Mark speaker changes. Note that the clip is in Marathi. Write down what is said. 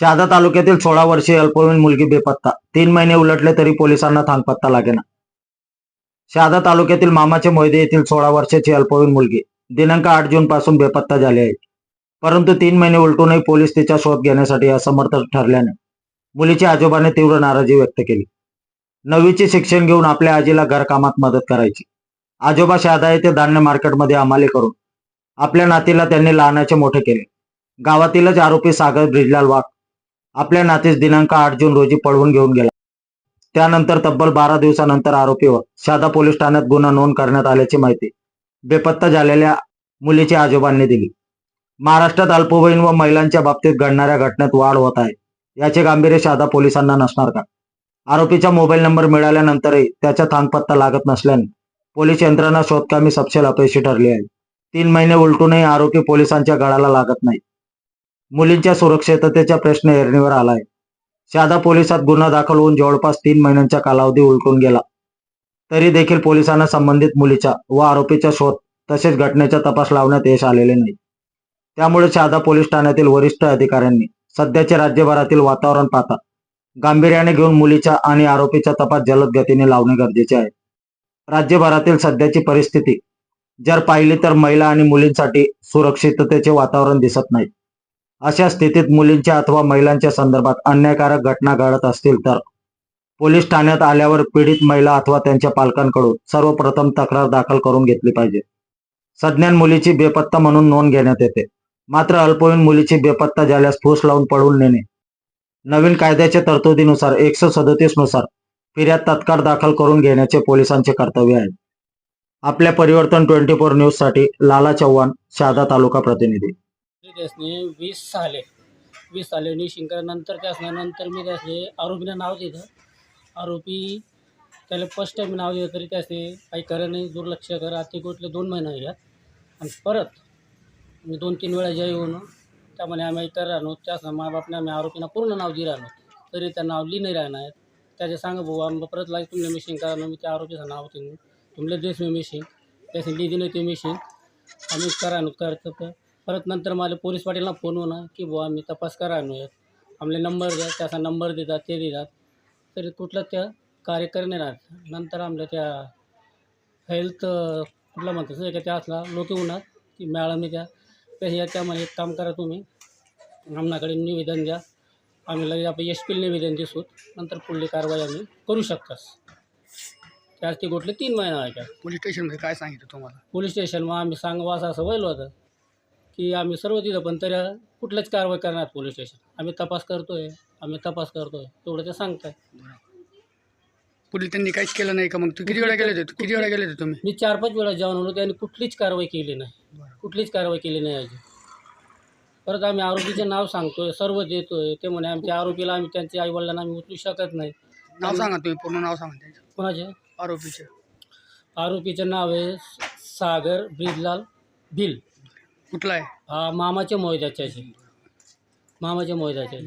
Speaker 1: शहादा तालुक्यातील सोळा वर्षीय अल्पवयीन मुलगी बेपत्ता. तीन महिने उलटले तरी पोलिसांना थांगपत्ता लागेना. शहादा तालुक्यातील मामाचे मोयदे येथील सोळा वर्षाची अल्पवयीन मुलगी. दिनांक आठ जून पासून बेपत्ता झाली आहे. परंतु तीन महिने उलटूनही पोलीस तिचा शोध घेण्यासाठी असमर्थ ठरल्याने मुलीच्या आजोबाने तीव्र नाराजी व्यक्त केली. नववीचे शिक्षण घेऊन आपल्या आजीला घरकामात मदत करायची. आजोबा शहादा येथे धान्य मार्केटमध्ये हमाली करून आपल्या नातीला त्यांनी लहानाचे मोठे केले. गावातीलच आरोपी सागर ब्रिजलाल वाघ आपल्या नातेस दिनांक आठ जून रोजी पळवून घेऊन गेला. त्यानंतर तब्बल बारा दिवसानंतर आरोपीवर शहादा पोलीस ठाण्यात गुन्हा नोंद करण्यात आल्याची माहिती बेपत्ता झालेल्या मुलीच्या आजोबांनी दिली. महाराष्ट्रात अल्पवयीन व महिलांच्या बाबतीत घडणाऱ्या घटनेत वाढ होत आहे. याचे गांभीर्य शहादा पोलिसांना नसणार का? आरोपीचा मोबाईल नंबर मिळाल्यानंतरही त्याचा थांगपत्ता लागत नसल्याने पोलीस यंत्रणा शोधकामी सपशेल अपयशी ठरली आहे. तीन महिने उलटूनही आरोपी पोलिसांच्या गळाला लागत नाही मुलींच्या सुरक्षिततेचा प्रश्न ऐरणीवर आलाय. शहादा पोलिसात गुन्हा दाखल होऊन जवळपास तीन महिन्यांचा कालावधी उलटून गेला. तरी देखील पोलिसांना संबंधित मुलीचा व आरोपीचा शोध तसेच घटनेचा तपास लावण्यात यश आलेले नाही. त्यामुळे शहादा पोलीस ठाण्यातील वरिष्ठ अधिकाऱ्यांनी सध्याचे राज्यभरातील वातावरण पाहता गांभीर्याने घेऊन मुलीचा आणि आरोपीचा तपास जलद गतीने लावणे गरजेचे आहे. राज्यभरातील सध्याची परिस्थिती जर पाहिली तर महिला आणि मुलींसाठी सुरक्षिततेचे वातावरण दिसत नाही. अशा स्थितीत मुलींच्या अथवा महिलांच्या संदर्भात अन्यायकारक घटना घडत असतील तर पोलीस ठाण्यात आल्यावर पीडित महिला अथवा त्यांच्या पालकांकडून सर्वप्रथम तक्रार दाखल करून घेतली पाहिजे. सज्ञान मुलीची बेपत्ता म्हणून नोंद घेण्यात येते. मात्र अल्पवयीन मुलीची बेपत्ता झाल्यास फूस लावून पळून नेणे. नवीन कायद्याच्या तरतुदीनुसार एकशे सदतीसनुसार फिर्याद तत्काळ दाखल करून घेण्याचे पोलिसांचे कर्तव्य आहे. आपल्या परिवर्तन ट्वेंटी फोर न्यूजसाठी लाला चव्हाण शहादा तालुका प्रतिनिधी.
Speaker 2: त्यासने वीस साले. वीस साले निशिंग नंतर त्यासल्यानंतर मी त्यासले आरोपीनं नाव दिलं आरोपी त्याला फर्स्ट टाईम नाव दिलं तरी त्यासने काही करा नाही दुर्लक्ष करा. ते कुठले दोन महिना यात आणि परत मी दोन तीन वेळा जय येऊन त्यामध्ये आम्ही इतर राहणो त्याच मायबापने आम्ही आरोपींना पूर्ण नाव दिलं राहतो तरी त्या नाव लिहि नाही राहणार. त्याचे सांगा भाऊ आम्ही परत लागेल तुमले मिशिंग करा मी त्या आरोपीचं नाव तुम्ही तुमले देस मी मिशिंग त्याचे लिहिली नाही ते मिशिंग आम्ही करा करतो. तर परत नंतर मला पोलीस पाटीलला फोन होणार की बुवा आम्ही तपास करा आणूयात आमले नंबर द्या त्याचा नंबर देतात ते देतात. तरी कुठलं त्या कार्य करणे राहत नंतर आमल्या त्या हेल्थ कुठला म्हणतात सर का त्या असला लोक होणार की मॅडमने त्या त्या त्यामध्ये एक काम करा तुम्ही. आमनाकडे निवेदन द्या. आम्ही लगेच आपण एस पीला निवेदन दिसूत नंतर पुढली कारवाई आम्ही करू शकतास. त्याच ते गोठले तीन महिना आहे का
Speaker 3: पोलीस स्टेशनमध्ये काय सांगितलं तुम्हाला?
Speaker 2: पोलीस स्टेशनमा आम्ही सांगवा असं असं व्हायला होतं. की आम्ही सर्व तिथं पण तरी कुठल्याच कारवाई करणार पोलीस स्टेशन. आम्ही तपास करतोय आम्ही तपास करतोय तेवढं ते सांगताय
Speaker 3: पोलीस त्यांनी काहीच केलं नाही का? मग तू किती वेळा गेले होते? किती वेळा गेले होते तुम्ही?
Speaker 2: मी चार पाच वेळा जाऊन आलो त्यांनी कुठलीच कारवाई केली नाही. कुठलीच कारवाई केली नाही अजून. परत आम्ही आरोपीचे नाव सांगतोय सर्व देतोय. ते म्हणे आमच्या आरोपीला आम्ही त्यांच्या आईवडिलांना आम्ही उचलू शकत नाही.
Speaker 3: नाव सांगा तुम्ही पूर्ण नाव सांगा त्यांचं.
Speaker 2: कोणाचे?
Speaker 3: आरोपीचे.
Speaker 2: आरोपीचं नाव आहे सागर ब्रिजलाल भिल
Speaker 3: कुठला आहे?
Speaker 2: हा मामाच्या मोयद्याचे मामाच्या मोयद्याचे